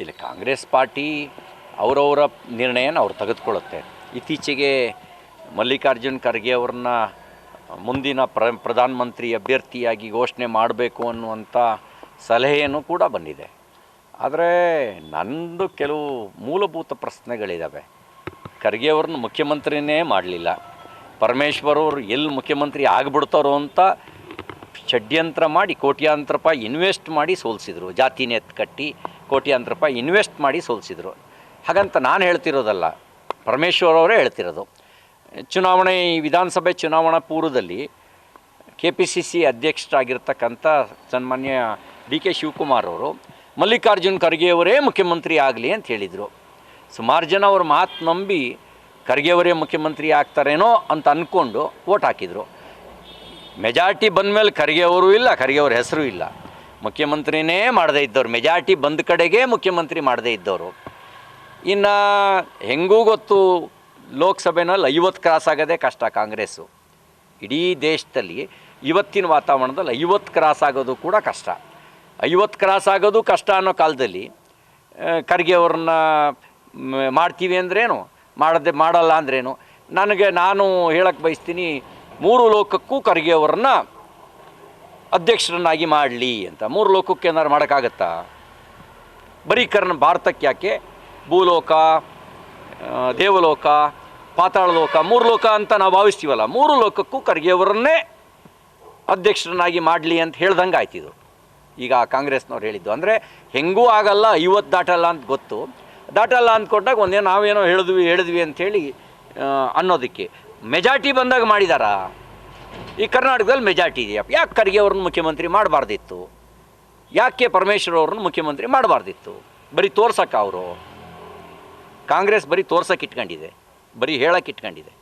ಇಲ್ಲಿ, ಕಾಂಗ್ರೆಸ್ ಪಾರ್ಟಿ ಅವರವರ ನಿರ್ಣಯನ ಅವ್ರು ತೆಗೆದುಕೊಳ್ಳುತ್ತೆ. ಇತ್ತೀಚೆಗೆ ಮಲ್ಲಿಕಾರ್ಜುನ್ ಖರ್ಗೆ ಅವ್ರನ್ನ ಮುಂದಿನ ಪ್ರ, ಪ್ರಧಾನಮಂತ್ರಿ ಅಭ್ಯರ್ಥಿಯಾಗಿ ಘೋಷಣೆ ಮಾಡಬೇಕು ಅನ್ನುವಂಥ ಸಲಹೆಯನ್ನು ಕೂಡ ಬಂದಿದೆ. ಆದರೆ ನಂದು ಕೆಲವು ಮೂಲಭೂತ ಪ್ರಶ್ನೆಗಳಿದ್ದಾವೆ ಖರ್ಗೆ ಅವ್ರನ್ನ ಮುಖ್ಯಮಂತ್ರಿನೇ ಮಾಡಲಿಲ್ಲ. ಪರಮೇಶ್ವರ್ ಅವರು ಎಲ್ಲಿ ಮುಖ್ಯಮಂತ್ರಿ ಆಗಿಬಿಡ್ತಾರೋ ಅಂತ ಷಡ್ಯಂತ್ರ ಮಾಡಿ, ಕೋಟ್ಯಾಂತರ ರೂಪಾಯಿ ಇನ್ವೆಸ್ಟ್ ಮಾಡಿ ಸೋಲಿಸಿದರು. ಜಾತಿ ಕಟ್ಟಿ ಕೋಟ್ಯಾಂತರ ರೂಪಾಯಿ ಇನ್ವೆಸ್ಟ್ ಮಾಡಿ ಸೋಲಿಸಿದರು. ಹಾಗಂತ ನಾನು ಹೇಳ್ತಿರೋದಲ್ಲ, ಪರಮೇಶ್ವರ್ ಅವರೇ ಹೇಳ್ತಿರೋದು. ಚುನಾವಣೆ, ಈ ವಿಧಾನಸಭೆ ಚುನಾವಣಾ ಪೂರ್ವದಲ್ಲಿ ಕೆ ಪಿ ಸಿ ಸಿ ಅಧ್ಯಕ್ಷರಾಗಿರ್ತಕ್ಕಂಥ ಸನ್ಮಾನ್ಯ ಡಿ ಕೆ ಶಿವಕುಮಾರ್ ಅವರು ಮಲ್ಲಿಕಾರ್ಜುನ್ ಖರ್ಗೆಯವರೇ ಮುಖ್ಯಮಂತ್ರಿ ಆಗಲಿ ಅಂತ ಹೇಳಿದರು. ಸುಮಾರು ಜನ ಅವ್ರ ಮಾತು ನಂಬಿ ಖರ್ಗೆಯವರೇ ಮುಖ್ಯಮಂತ್ರಿ ಆಗ್ತಾರೇನೋ ಅಂತ ಅಂದ್ಕೊಂಡು ಓಟ್ ಹಾಕಿದರು. ಮೆಜಾರಿಟಿ ಬಂದಮೇಲೆ ಖರ್ಗೆ ಅವರು ಇಲ್ಲ ಖರ್ಗೆಯವ್ರ ಹೆಸರು ಇಲ್ಲ. ಮುಖ್ಯಮಂತ್ರಿನೇ ಮಾಡದೇ ಇದ್ದವ್ರು, ಮೆಜಾರಿಟಿ ಬಂದ ಕಡೆಗೆ ಮುಖ್ಯಮಂತ್ರಿ ಮಾಡದೇ ಇದ್ದವರು. ಇನ್ನು ಹೆಂಗೂ ಗೊತ್ತು ಲೋಕಸಭೆನಲ್ಲಿ ಐವತ್ತು ಕ್ರಾಸ್ ಆಗೋದೇ ಕಷ್ಟ ಕಾಂಗ್ರೆಸ್ಸು. ಇಡೀ ದೇಶದಲ್ಲಿ ಇವತ್ತಿನ ವಾತಾವರಣದಲ್ಲಿ ಐವತ್ತು ಕ್ರಾಸ್ ಆಗೋದು ಕೂಡ ಕಷ್ಟ. ಐವತ್ತು ಕ್ರಾಸ್ ಆಗೋದು ಕಷ್ಟ ಅನ್ನೋ ಕಾಲದಲ್ಲಿ ಖರ್ಗೆ ಅವ್ರನ್ನ ಮಾಡ್ತೀವಿ ಅಂದ್ರೇನು? ಮಾಡದೆ, ಮಾಡಲ್ಲ ಅಂದ್ರೇನು? ನನಗೆ ನಾನು ಹೇಳಕ್ಕೆ ಬಯಸ್ತೀನಿ, ಮೂರು ಲೋಕಕ್ಕೂ ಖರ್ಗೆ ಅವ್ರನ್ನ ಅಧ್ಯಕ್ಷರನ್ನಾಗಿ ಮಾಡಲಿ ಅಂತ. ಮೂರು ಲೋಕಕ್ಕೆ ಏನಾರು ಮಾಡೋಕ್ಕಾಗತ್ತಾ? ಬರೀ ಕರ್ನ ಭಾರತಕ್ಕೆ ಯಾಕೆ? ಭೂಲೋಕ ದೇವಲೋಕ ಪಾತಾಳ ಲೋಕ ಮೂರು ಲೋಕ ಅಂತ ನಾವು ಭಾವಿಸ್ತೀವಲ್ಲ, ಮೂರು ಲೋಕಕ್ಕೂ ಖರ್ಗೆಯವರನ್ನೇ ಅಧ್ಯಕ್ಷರನ್ನಾಗಿ ಮಾಡಲಿ ಅಂತ ಹೇಳ್ದಂಗೆ ಇದು. ಈಗ ಕಾಂಗ್ರೆಸ್ನವ್ರು ಹೇಳಿದ್ದು ಅಂದರೆ ಹೆಂಗೂ ಆಗಲ್ಲ, ಐವತ್ತು ದಾಟಲ್ಲ ಅಂತ ಗೊತ್ತು. ದಾಟಲ್ಲ ಅಂದ್ಕೊಂಡಾಗ ಒಂದೇ ನಾವೇನೋ ಹೇಳಿದ್ವಿ ಹೇಳಿದ್ವಿ ಅಂಥೇಳಿ ಅನ್ನೋದಕ್ಕೆ. ಮೆಜಾರ್ಟಿ ಬಂದಾಗ ಮಾಡಿದಾರಾ? ಈ ಕರ್ನಾಟಕದಲ್ಲಿ ಮೆಜಾರಿಟಿ ಇದೆಯಾ? ಯಾಕೆ ಖರ್ಗೆ ಅವ್ರನ್ನ ಮುಖ್ಯಮಂತ್ರಿ ಮಾಡಬಾರ್ದಿತ್ತು? ಯಾಕೆ ಪರಮೇಶ್ವರ್ ಅವ್ರನ್ನ ಮುಖ್ಯಮಂತ್ರಿ ಮಾಡಬಾರ್ದಿತ್ತು? ಬರೀ ತೋರ್ಸಕ್ಕೆ ಅವರು? ಕಾಂಗ್ರೆಸ್ ಬರೀ ತೋರ್ಸಕ್ಕೆ ಇಟ್ಕೊಂಡಿದೆ. ಬರೀ ಹೇಳಕ್ಕೆ ಇಟ್ಕೊಂಡಿದೆ.